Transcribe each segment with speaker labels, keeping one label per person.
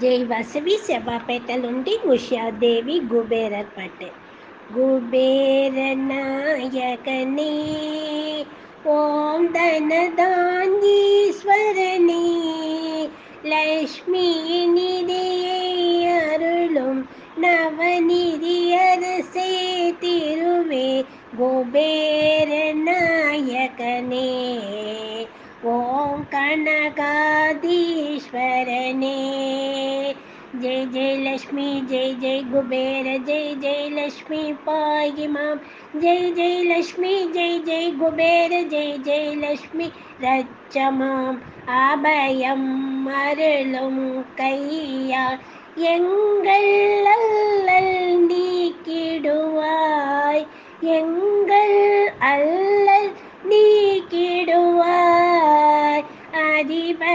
Speaker 1: ஜெய் வசவி செவ்வாப்பேட்டலுண்டி உஷாதேவி குபேரர் பாட்டு குபேர நாயகனே ஓம் தனதான் ஈஸ்வரனே லக்ஷ்மி நிதியை அருளும் நவநிதி அரசே திருவே குபேர நாயகனே ஓம் கனகாதீஸ்வரனே जय जय लक्ष्मी जय जय कुबेर जय जय लक्ष्मी पाहि मां जय जय लक्ष्मी जय जय कुबेर जय जय लक्ष्मी रच्च மாம் அபயம் அருளும் கையா எங்கள் அல்லல் நீக்கிடுவாய் எங்கள் அல்லல்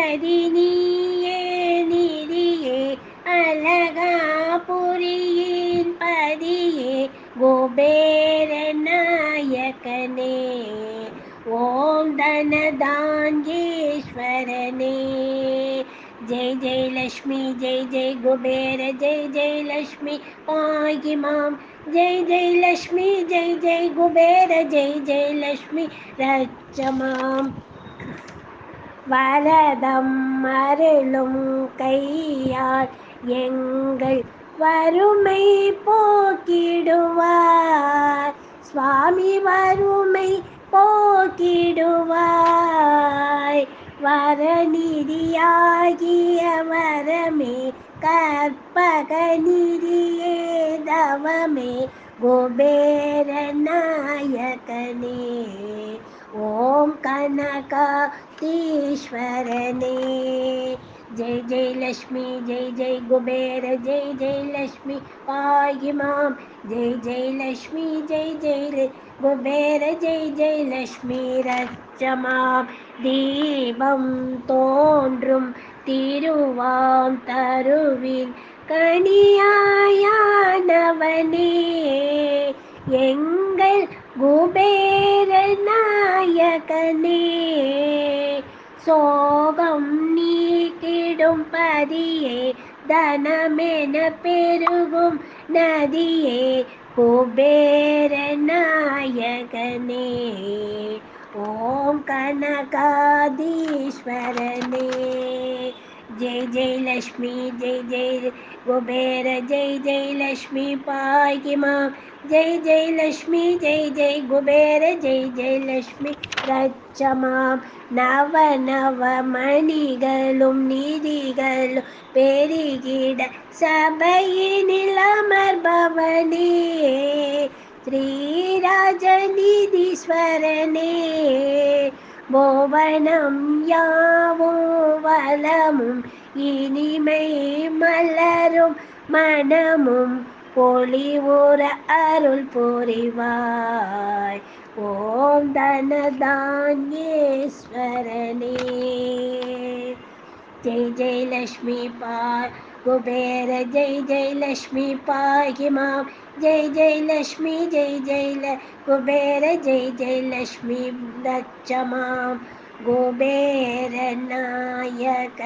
Speaker 1: அதிபதி நீயே நிதியே அழகாபுரியின் பதியே குபேர நாயகனே ஓம் தனதாங்கேஸ்வரனே जय जय लक्ष्मी जय जय कुबेर जय जय लक्ष्मी पाहि मां जय जय लक्ष्मी जय जय कुबेर जय जय लक्ष्मी रच्च மாம் வரதம் அருளும் கையால் எங்கள் வறுமை போக்கிடுவார். சுவாமி வறுமை போக்கிடுவாய். வரநிதியாகிய வரமே கற்பக நிதியே தவமே குபேர நாயகனே ஓம் கனகாதீஸ்வரனே. ஜெய் ஜெய் லக்ஷ்மி ஜெய் ஜெய் குபேர ஜெய் ஜெய் லக்ஷ்மி பாகி மாம். ஜெய் ஜெய் லக்ஷ்மி ஜெய் ஜெய் குபேர ஜெய் ஜெய் லக்ஷ்மி ரச்சமாம் தீபம் தோன்றும் திருவாம் தருவின் கனியாயானவனே. எங்கள் குபேர நாயகனே சோகம் நீக்கிடும் பதியே தனமென பெருகும் நதியே குபேர நாயகனே ஓம் கனகாதீஸ்வரனே. जय जय लक्ष्मी जय जय कुबेर जय जय लक्ष्मी पाहि मां जय जय लक्ष्मी जय जय कुबेर जय जय लक्ष्मी रच्च मां நவ நவ மணிகளும் நீதிகளும் பெருகிட சபையினில் அமர்பவனே ஸ்ரீராஜநீதீஸ்வரனே போவனம் யாவும் வளமும் இனிமை மலரும் மனமும். பொலிவுற அருள் புரிவாய். ஓம் தனதான்யேஸ்வரனே. जय जय लक्ष्मी पाय कुबेर जय जय लक्ष्मी पाहि माम जय जय लक्ष्मी, जय जय कुबेर जय जय लक्ष्मी दक्ष माम कुबेर नायक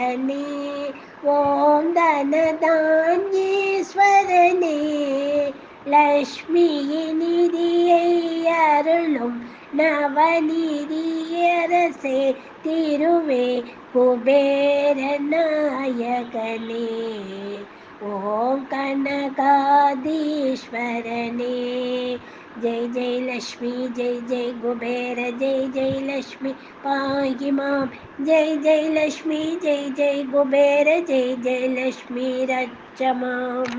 Speaker 1: ओम धन कुबेरनायकने ने लक्ष्मी निधि अरुण நவநிதியரசே திருவே குபேர நாயகனே ஓம் கனகாதீஸ்வரனே जय जय लक्ष्मी जय जय कुबेर जय जय लक्ष्मी पाहि मां जय जय लक्ष्मी जय जय कुबेर जय जय लक्ष्मी रच्च माम्